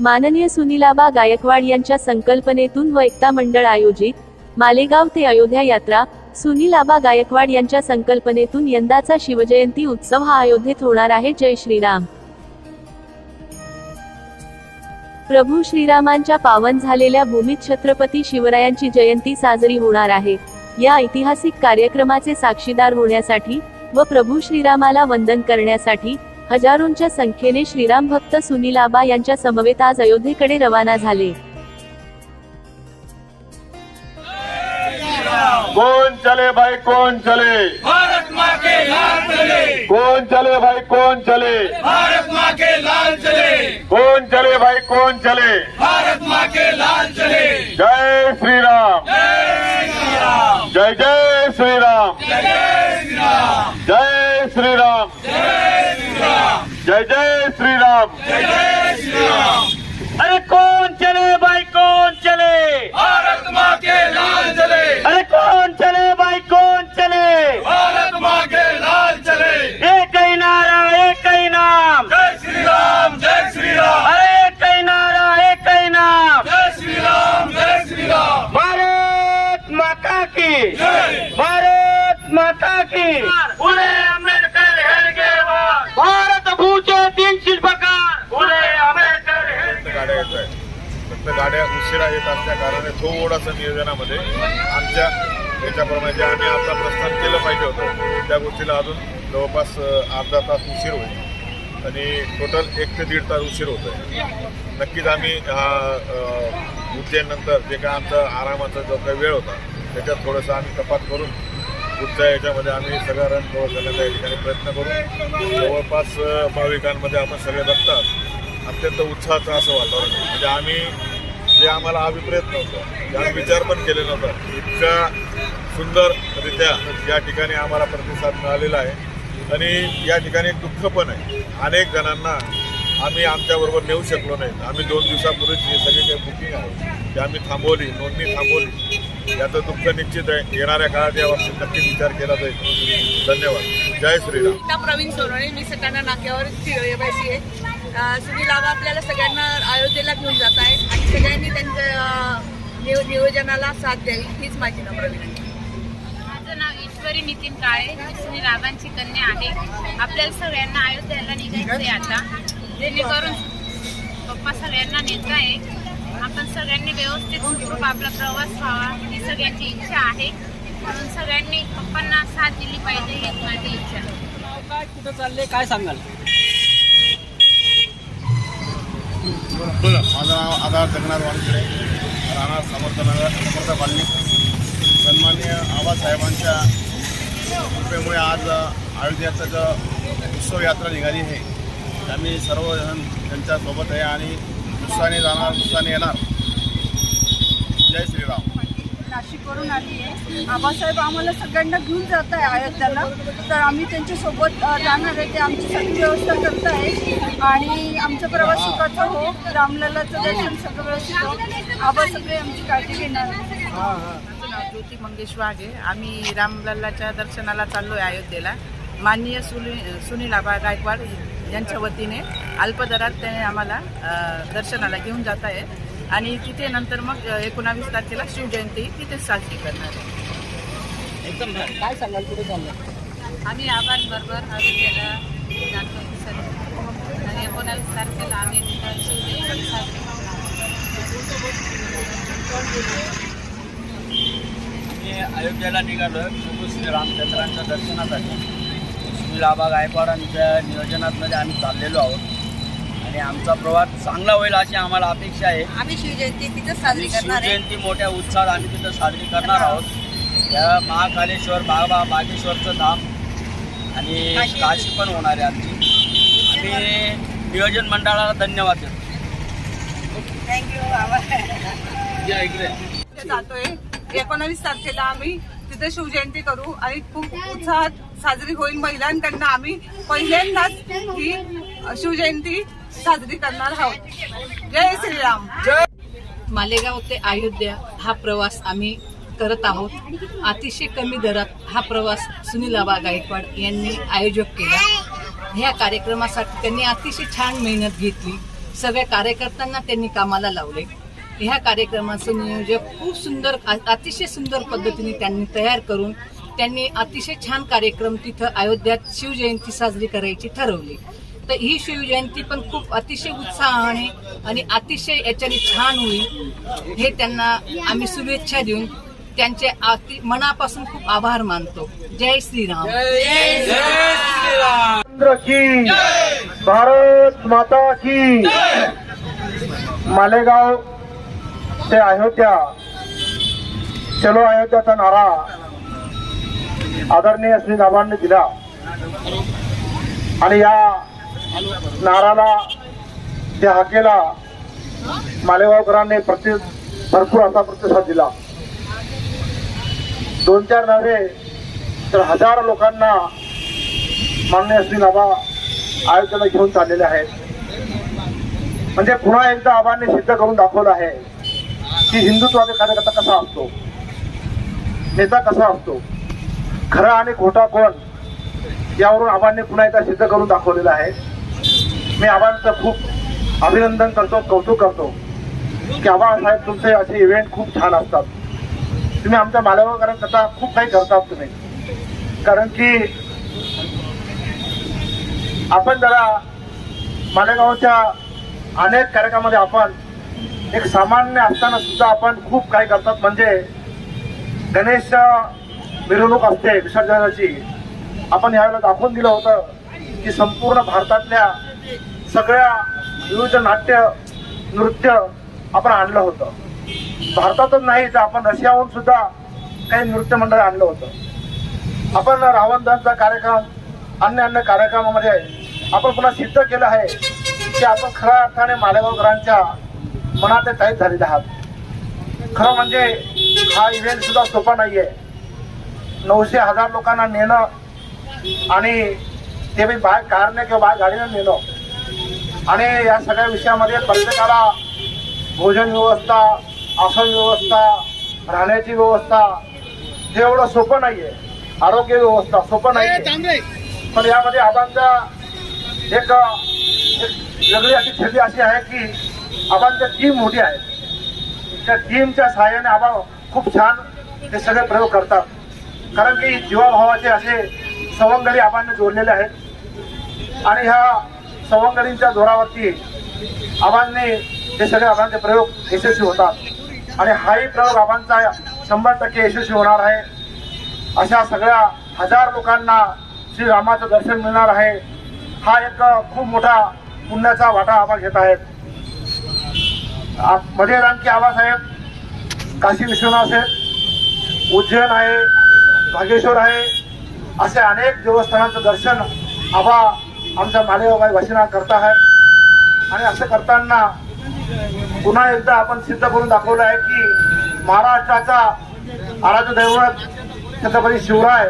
माननीय सुनीलाबा गायकवाड यांच्या संकल्पनेतून व एकता मंडळ आयोजित मालेगाव ते अयोध्या यात्रा सुनीलाबा गायकवाड यांच्या संकल्पनेतून यंदाचा शिवजयंती उत्सव हा अयोध्येत होणार आहे. जय श्रीराम. प्रभू श्रीरामांच्या पावन झालेल्या भूमीत छत्रपती शिवरायांची जयंती साजरी होणार आहे. या ऐतिहासिक कार्यक्रमाचे साक्षीदार होण्यासाठी व प्रभू श्रीरामाला वंदन करण्यासाठी हजारोंच्या संख्येने श्रीराम भक्त सुनीलाबा यांच्या समवेत आज अयोध्येकडे रवाना झाले. कौन चले भाई कौन चले? भारत माँ के लाल चले. कौन चले भाई कौन चले? भारत माँ के लाल चले. कौन चले भाई कौन चले? भारत माँ के लाल चले. जय श्री राम जय श्री राम जय जय श्री राम जय श्री राम जय श्री राम जय जय जय श्री राम जय जय श्री राम अरे कौन चले भाई कौन चले? भारत माँ के लाल चले। अरे कौन चले भाई कौन चले? भारत माँ के लाल चले एक ही नारा एक ही नाम जय श्री राम जय श्री राम अरे एक ही नारा एक ही नाम जय श्री राम जय श्री राम भारत माता की जय भारत माता की पुणे आंबेडकर हेडगेवर भारत भूचे तीन शिल्पकार पुणे आंबेडकर हेडगेवर गाड्या येत आहेत फक्त गाड्या उशिरा येत असल्या कारणाने थोडंसं नियोजनामध्ये आमच्या याच्याप्रमाणे जे आम्ही आता प्रस्थान केलं पाहिजे होतं त्या गोष्टीला अजून जवळपास अर्धा तास उशीर होईल. आणि टोटल एक ते दीड तास उशीर होतो आहे नक्कीच आम्ही हा उज्जैननंतर जे काय आमचा आरामाचा जो काही वेळ होता त्याच्यात थोडंसं आम्ही कपात करून पुढच्या याच्यामध्ये आम्ही सगळं रन कव्हर करण्याचा या ठिकाणी प्रयत्न करू. जवळपास भाविकांमध्ये आपण सगळे बघतात अत्यंत उत्साहाचं असं वातावरण म्हणजे आम्ही जे आम्हाला अभिप्रेत नव्हतं जे आम्ही विचार पण केले नव्हतं इतका सुंदररित्या या ठिकाणी आम्हाला प्रतिसाद मिळालेला आहे. आणि या ठिकाणी दुःख पण आहे. अनेक जणांना आम्ही आमच्याबरोबर नेऊ शकलो नाही आम्ही दोन दिवसापूर्वीच हे सगळे काही बुकिंग आहोत ते आम्ही थांबवली नोंदणी थांबवली याचं दुःख निश्चित आहे. येणाऱ्या काळात यावरती नक्की नक्कीच विचार केला जाईल. धन्यवाद. जय श्रीराम. प्रवीण सोनवणे मी सटाणा नाक्यावर आहे सुनील बाबा आपल्याला सगळ्यांना अयोध्येला घेऊन जात आहेत आणि सगळ्यांनी त्यांच्या नियो नियोजनाला साथ द्यावी हीच माझी नम्र विनंती. माझं नाव ईश्वरी नितीन काळे. मी सुनील रावांची कन्या आहे. आपल्याला सगळ्यांना अयोध्याला निघायचं आहे आता. जेणेकरून पप्पा सगळ्यांना नेत आहे. आपण सगळ्यांनी व्यवस्थित सुखरूप आपला प्रवास व्हावा ही सगळ्यांची इच्छा आहे. म्हणून सगळ्यांनी पप्पांना साथ दिली पाहिजे हीच माझी इच्छा. आहे काय कुठं चाललंय? काय सांगाल? माझं नाव आधार जगन्नाथ वानखेडे. राहणार समर्थनगर समर्थ कॉलनी. सन्मान्य आबासाहेबांच्या कृपेमुळे आज अयोध्याचं जो उत्सव यात्रा निघाली आहे आम्ही सर्वजण त्यांच्यासोबत आहे आणि उत्साहाने जाणार उत्साहाने येणार. जय श्रीराम. नाशिकवरून आली आहे. आबासाहेब आम्हाला सगळ्यांना घेऊन जात आहे अयोध्याला. तर आम्ही त्यांच्यासोबत जाणार आहे. ते आमची सगळी व्यवस्था करत आहे. आणि आमचा प्रवास सुखाचा हो. रामलालाचं दर्शन सगळं व्यवस्थित हो. आबा सगळे आमची काळजी घेणार ज्योती मंगेश वाघे. आम्ही रामलल्लाच्या दर्शनाला चाललो आहे अयोध्येला. माननीय सुनी सुनील आबा गायकवाड यांच्या वतीने अल्पदरात त्याने आम्हाला दर्शनाला घेऊन जात आहे. आणि तिथे नंतर मग एकोणावीस तारखेला शिवजयंती तिथेच साजरी करणार आहे. एकदम काय सांगाल कुठे चाललंय? आम्ही आबांबरोबर अयोध्येला जातो सर्व आणि एकोणावीस तारखेला आम्ही तिथं शिवजयंती साजरी अयोध्येला निघालो प्रभू श्री रामचंद्रांच्या दर्शनासाठी. सुनील आबा गायकवाडांच्या नियोजनातमध्ये आम्ही चाललेलो आहोत. आमचा प्रवास चांगला होईल अशी आम्हाला अपेक्षा आहे. आम्ही शिवजयंती तिथेच साजरी करणार आहे. शिवजयंती मोठ्या उत्साहात आम्ही तिथं साजरी करणार आहोत. त्या महाकालेश्वर बाबा बागेश्वरचं धाम आणि काशी. पण होणार आहे आमची. आम्ही नियोजन मंडळाला धन्यवाद देतो. थँक्यू या तिथे जातोय. एकोणावीस तारखेला आम्ही तिथे शिवजयंती करू आणि खूप उत्साहात साजरी होईल महिलांकडनं आम्ही. पहिल्यांदाच ही शिवजयंती साजरी करणार आहोत. जय श्रीराम. मालेगाव ते अयोध्या हा प्रवास आम्ही करत आहोत. अतिशय कमी दरात हा प्रवास सुनीलाबा गायकवाड यांनी आयोजक केला. ह्या कार्यक्रमासाठी त्यांनी अतिशय छान मेहनत घेतली. सगळ्या कार्यकर्त्यांना त्यांनी कामाला लावले. ह्या कार्यक्रमाचं नियोजक खूप सुंदर अतिशय सुंदर पद्धतीने त्यांनी तयार करून त्यांनी अतिशय छान कार्यक्रम तिथं अयोध्यात शिवजयंती साजरी करायची ठरवली. तर ही शिवजयंती पण खूप अतिशय उत्साहाने आणि अतिशय याच्याने छान होईल हे त्यांना आम्ही शुभेच्छा देऊन त्यांचे मनापासून खूप आभार मानतो. जय श्रीराम. की भारत माता की मालेगाव ते अयोध्या चलो अयोध्याचा नारा आदरणीय श्री रामांनी दिला. आणि या नाराला त्या हाकेला मालेगावकरांनी प्रति भरपूर असा प्रतिसाद दिला. दोन चार नव्हे तर हजारो लोकांना मान्य श्री बाबा आयोजना घेऊन चाललेले आहेत. म्हणजे पुन्हा एकदा आबांनी सिद्ध करून दाखवलं आहे की हिंदुत्वाचा कार्यकर्ता कसा असतो नेता कसा असतो खरा आणि खोटा कोण यावरून आबांनी पुन्हा एकदा सिद्ध करून दाखवलेला आहे. मी आव्हानचं खूप अभिनंदन करतो कौतुक करतो की आव्हान साहेब तुमचे असे इव्हेंट खूप छान असतात. तुम्ही आमच्या मालवकरांकरता खूप काही करतात तुम्ही. कारण की आपण जरा मालेगावच्या अनेक कार्यक्रमामध्ये आपण एक सामान्य असताना सुद्धा आपण खूप काही करतात. म्हणजे गणेश मिरवणूक असते विसर्जनाची. आपण यावेळेला दाखवून दिलं होतं की संपूर्ण भारतातल्या सगळ्या विविध नाट्य नृत्य आपण आणलं होतं. भारतातच नाही तर आपण रशियाहून सुद्धा काही नृत्य मंडळ आणलं होतं. आपण रावण दहनचा कार्यक्रम अन्य अन्य कार्यक्रमामध्ये आपण पुन्हा सिद्ध केलं आहे की आपण खऱ्या अर्थाने मालेगावकरांच्या मनात तयार झालेले आहात. खरं म्हणजे हा इव्हेंट सुद्धा सोपा नाहीये. नऊशे हजार लोकांना नेणं आणि ते बी बाय कारने किंवा बाय गाडीनं नेणं आणि या सगळ्या विषयामध्ये प्रत्येकाला भोजन व्यवस्था आसन व्यवस्था राहण्याची व्यवस्था हे एवढं सोपं नाहीये. आरोग्य व्यवस्था सोपं नाहीये. पण यामध्ये आबांचा एक वेगळी अशी छबी अशी आहे की आबांच्या टीम मोठी आहे त्या टीमच्या सहाय्याने आबा खूप छान हे सगळे प्रयोग करतात. कारण की जीवाभावाचे असे सवंगडी आबांनी जोडलेले आहेत. आणि ह्या सवंगडींच्या जोरावरती आबांनी हे सगळे आबांचे प्रयोग यशस्वी होतात. आणि हाही प्रयोग आबांचा शंभर टक्के यशस्वी होणार आहे. अशा सगळ्या हजार लोकांना श्रीरामाचं दर्शन मिळणार आहे. हा एक खूप मोठा पुण्याचा वाटा आबा घेत आहेत. मध्ये आणखी आबासाहेब काशी विश्वनाथ आहेत उज्जैन आहे भागेश्वर आहे. असे अनेक देवस्थानांचं दर्शन आबा आमच्या मालेगाव भाषणा करत आहेत. आणि असं करताना पुन्हा एकदा आपण सिद्ध करून दाखवलं आहे की महाराष्ट्राचा आराध्य दैवत छत्रपती शिवराय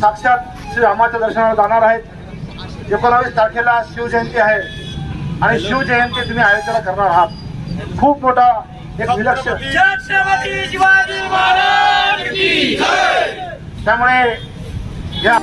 साक्षात श्री रामाच्या दर्शनाला जाणार आहेत. एकोणावीस तारखेला शिवजयंती आहे. आणि शिवजयंती तुम्ही अयोध्येला करणार आहात. खूप मोठा एक विलक्षण त्यामुळे या